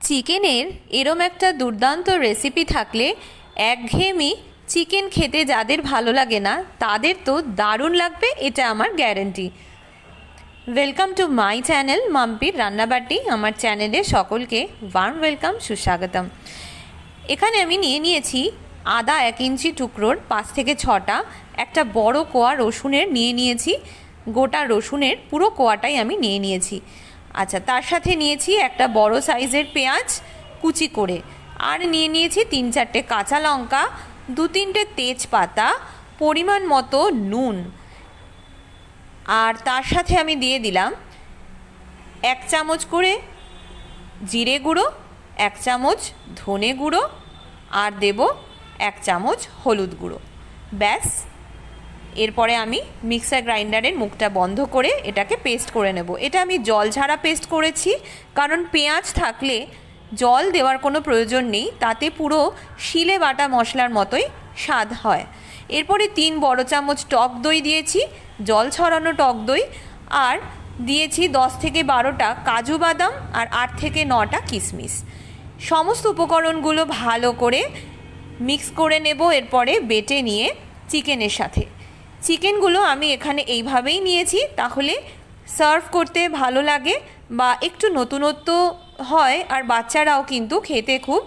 চিকেনের এরম একটা দুর্দান্ত রেসিপি থাকলে একঘেয়েমি চিকেন খেতে যাদের ভালো লাগে না, তাদের তো দারুণ লাগবে, এটা আমার guarantee welcome to my channel মাম্পির রান্নাবাটি। আমার চ্যানেলে সকলকে ওয়ার্ম ওয়েলকাম সুস্বাগতম। এখানে আমি নিয়ে নিয়েছি আদা এক ইঞ্চি টুকরোর পাঁচ থেকে ছটা, একটা বড় কোয়া রসুনের নিয়ে নিয়েছি, গোটা রসুনের পুরো কোয়াটাই আমি নিয়ে নিয়েছি। আচ্ছা তার সাথে নিয়েছি একটা বড় সাইজের পেঁয়াজ কুচি করে। আর নিয়ে নিয়েছি তিন চারটে কাঁচা লঙ্কা, দু তিনটে তেজপাতা, পরিমাণ মতো নুন। আর তার সাথে আমি দিয়ে দিলাম এক চামচ করে জিরে গুঁড়ো, এক চামচ ধনে গুঁড়ো, আর দেব এক চামচ হলুদ গুঁড়ো। ব্যাস এরপরে আমি মিক্সার গ্রাইন্ডারের মুখটা বন্ধ করে এটাকে পেস্ট করে নেব। এটা আমি জল ছাড়া পেস্ট করেছি, কারণ পেঁয়াজ থাকলে জল দেওয়ার কোনো প্রয়োজন নেই, তাতে পুরো শিলে বাটা মশলার মতোই স্বাদ হয়। এরপরে তিন বড় চামচ টক দই দিয়েছি, জল ছড়ানো টক দই, আর দিয়েছি দশ থেকে বারোটা কাজু বাদাম আর আট থেকে নটা কিশমিশ। সমস্ত উপকরণগুলো ভালো করে মিক্স করে নেব, এরপরে বেটে নিয়ে চিকেনের সাথে। চিকেনগুলো আমি এখানে এইভাবেই নিয়েছি, তাহলে সার্ভ করতে ভালো লাগে বা একটু নতুনত্ব হয় আর বাচ্চারাও কিন্তু খেতে খুব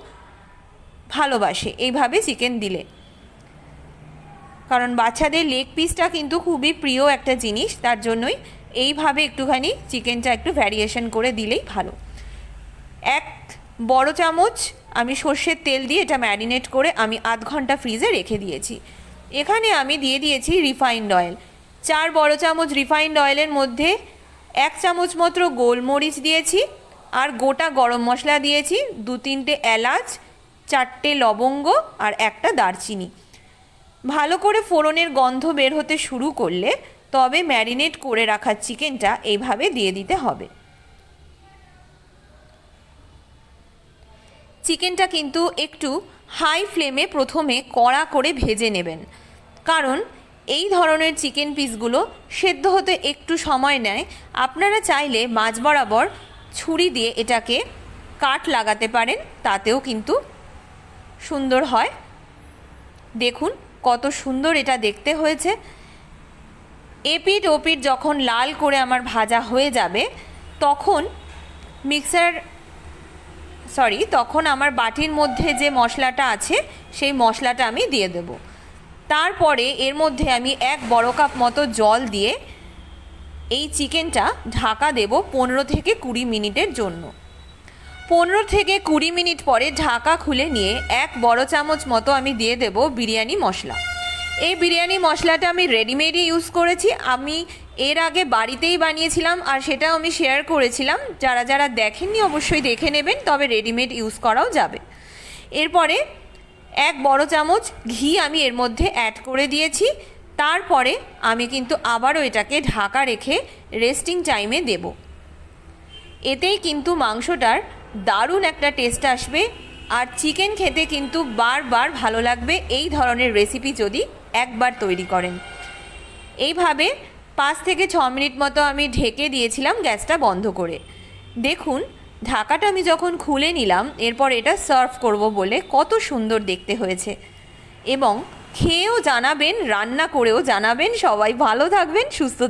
ভালোবাসে এইভাবে চিকেন দিলে। কারণ বাচ্চাদের লেগ পিসটা কিন্তু খুবই প্রিয় একটা জিনিস, তার জন্যই এইভাবে একটুখানি চিকেনটা একটু ভ্যারিয়েশন করে দিলেই ভালো। এক বড় চামচ আমি সর্ষের তেল দিয়ে এটা ম্যারিনেট করে আমি আধ ঘণ্টা ফ্রিজে রেখে দিয়েছি। এখানে আমি দিয়ে দিয়েছি রিফাইন্ড অয়েল চার বড় চামচ রিফাইন্ড অয়েলের মধ্যে এক চামচ মাত্র গোলমরিচ দিয়েছি আর গোটা গরম মশলা দিয়েছি, দু তিনটে এলাচ, চারটে লবঙ্গ আর একটা দারচিনি। ভালো করে ফোড়নের গন্ধ বের হতে শুরু করলে তবে ম্যারিনেট করে রাখা চিকেনটা এইভাবে দিয়ে দিতে হবে। চিকেনটা কিন্তু একটু হাই ফ্লেমে প্রথমে কড়া করে ভেজে নেবেন। কারণ এই ধরনের চিকেন পিসগুলো সেদ্ধ হতে একটু সময় নেয়। আপনারা চাইলে মাঝ বরাবর ছুরি দিয়ে এটাকে কাট লাগাতে পারেন, তাতেও কিন্তু সুন্দর হয়। দেখুন কত সুন্দর এটা দেখতে হয়েছে। এপিট ওপিট যখন লাল করে আমার ভাজা হয়ে যাবে, তখন মিক্সার, সরি, তখন আমার বাটির মধ্যে যে মশলাটা আছে, সেই মশলাটা আমি দিয়ে দেব। তারপরে এর মধ্যে আমি এক বড় কাপ মতো জল দিয়ে এই চিকেনটা ঢাকা দেব পনেরো থেকে কুড়ি মিনিটের জন্য। পনেরো থেকে কুড়ি মিনিট পরে ঢাকা খুলে নিয়ে এক বড় চামচ মতো আমি দিয়ে দেব বিরিয়ানি মশলা। এই বিরিয়ানি মশলাটা আমি রেডিমেডই ইউজ করেছি। আমি এর আগে বাড়িতেই বানিয়েছিলাম আর সেটাও আমি শেয়ার করেছিলাম। যারা যারা দেখেননি অবশ্যই দেখে নেবেন, তবে রেডিমেড ইউজ করাও যাবে। এরপরে এক বড় চামচ ঘি আমি এর মধ্যে অ্যাড করে দিয়েছি। তারপরে আমি কিন্তু আবারও এটাকে ঢাকা রেখে রেস্টিং টাইমে দেব। এতেই কিন্তু মাংসটার দারুণ একটা টেস্ট আসবে আর চিকেন খেতে কিন্তু বারবার ভালো লাগবে এই ধরনের রেসিপি যদি একবার তৈরি করেন। এইভাবে পাঁচ থেকে ছ মিনিট মতো আমি ঢেকে দিয়েছিলাম গ্যাসটা বন্ধ করে। দেখুন ঢাকাটা আমি যখন খুলে নিলাম, এরপর এটা সার্ভ করব বলে কত সুন্দর দেখতে হয়েছে। এবং খেয়েও জানাবেন, রান্না করেও জানাবেন, সবাই ভালো থাকবেন, সুস্থ